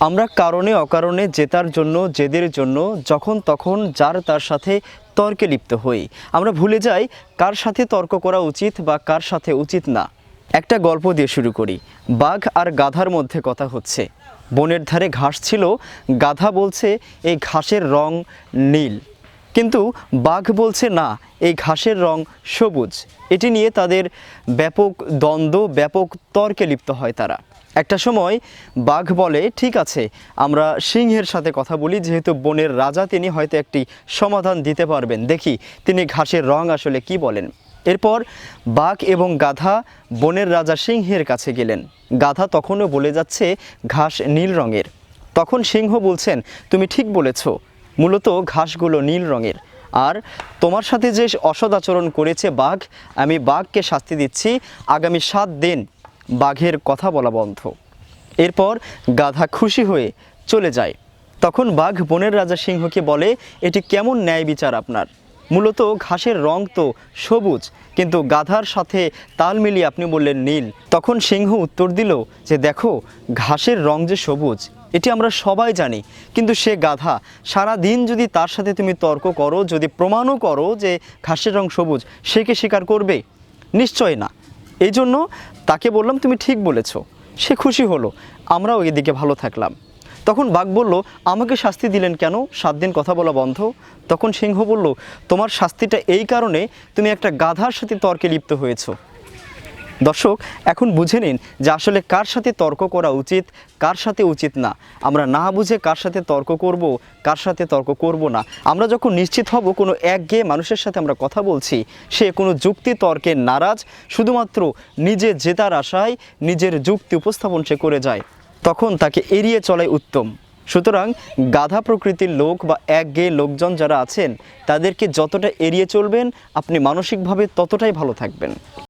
আমরা কারণে অকারণে জেতার জন্য, জেদের জন্য, যখন তখন যার তার সাথে তর্কে লিপ্ত হই। আমরা ভুলে যাই কার সাথে তর্ক করা উচিত বা কার সাথে উচিত না। একটা গল্প দিয়ে শুরু করি। বাঘ আর গাধার মধ্যে কথা হচ্ছে। বনের ধারে ঘাস ছিল। গাধা বলছে, এই ঘাসের রং নীল। কিন্তু বাঘ বলছে, না, এই ঘাসের রং সবুজ। এটি নিয়ে তাদের ব্যাপক দ্বন্দ্ব, ব্যাপক তর্কে লিপ্ত হয় তারা। একটা সময় বাঘ বলে, ঠিক আছে, আমরা সিংহের সাথে কথা বলি, যেহেতু বনের রাজা তিনি হয়তো একটি সমাধান দিতে পারবেন। দেখি তিনি ঘাসের রং আসলে কি বলেন। এরপর বাঘ এবং গাধা বনের রাজা সিংহের কাছে গেলেন। গাধা তখনও বলে যাচ্ছে, ঘাস নীল রঙের। তখন সিংহ বলছেন, তুমি ঠিক বলেছ, মূলত ঘাসগুলো নীল রঙের। আর তোমার সাথে যে অসৎ আচরণ করেছে বাঘ, আমি বাঘকে শাস্তি দিচ্ছি আগামী সাত দিন। বাঘের কথা বলা বন্ধ। এরপর গাধা খুশি হয়ে চলে যায়। তখন বাঘ বনের রাজা সিংহকে বলে, এটি কেমন ন্যায় বিচার আপনার? মূলত ঘাসের রং তো সবুজ, কিন্তু গাধার সাথে তাল মিলিয়ে আপনি বললেন নীল। তখন সিংহ উত্তর দিল যে, দেখো, ঘাসের রং যে সবুজ, এটি আমরা সবাই জানি, কিন্তু সে গাধা সারা দিন যদি তার সাথে তুমি তর্ক করো, যদি প্রমাণও করো যে ঘাসের রং সবুজ, সে কি স্বীকার করবে? নিশ্চয় না। এই জন্য তাকে বললাম, তুমি ঠিক বলেছ, সে খুশি হলো, আমরাও এদিকে ভালো থাকলাম। তখন বাঘ বলল, আমাকে শাস্তি দিলেন কেন? সাত দিন কথা বলা বন্ধ। তখন সিংহ বলল, তোমার শাস্তিটা এই কারণে, তুমি একটা গাধার সাথে তর্কে লিপ্ত হয়েছো। দর্শক, এখন বুঝে নিন যে আসলে কার সাথে তর্ক করা উচিত, কার সাথে উচিত না। আমরা না বুঝে কার সাথে তর্ক করব, কার সাথে তর্ক করব না। আমরা যখন নিশ্চিত হব কোনো একঘেয়ে মানুষের সাথে আমরা কথা বলছি, সে কোনো যুক্তি তর্কে নারাজ, শুধুমাত্র নিজে জেতার আশায় নিজের যুক্তি উপস্থাপন সে করে যায়, তখন তাকে এড়িয়ে চলাই উত্তম। সুতরাং গাধা প্রকৃতির লোক বা একঘেয়ে লোকজন যারা আছেন, তাদেরকে যতটা এড়িয়ে চলবেন, আপনি মানসিকভাবে ততটাই ভালো থাকবেন।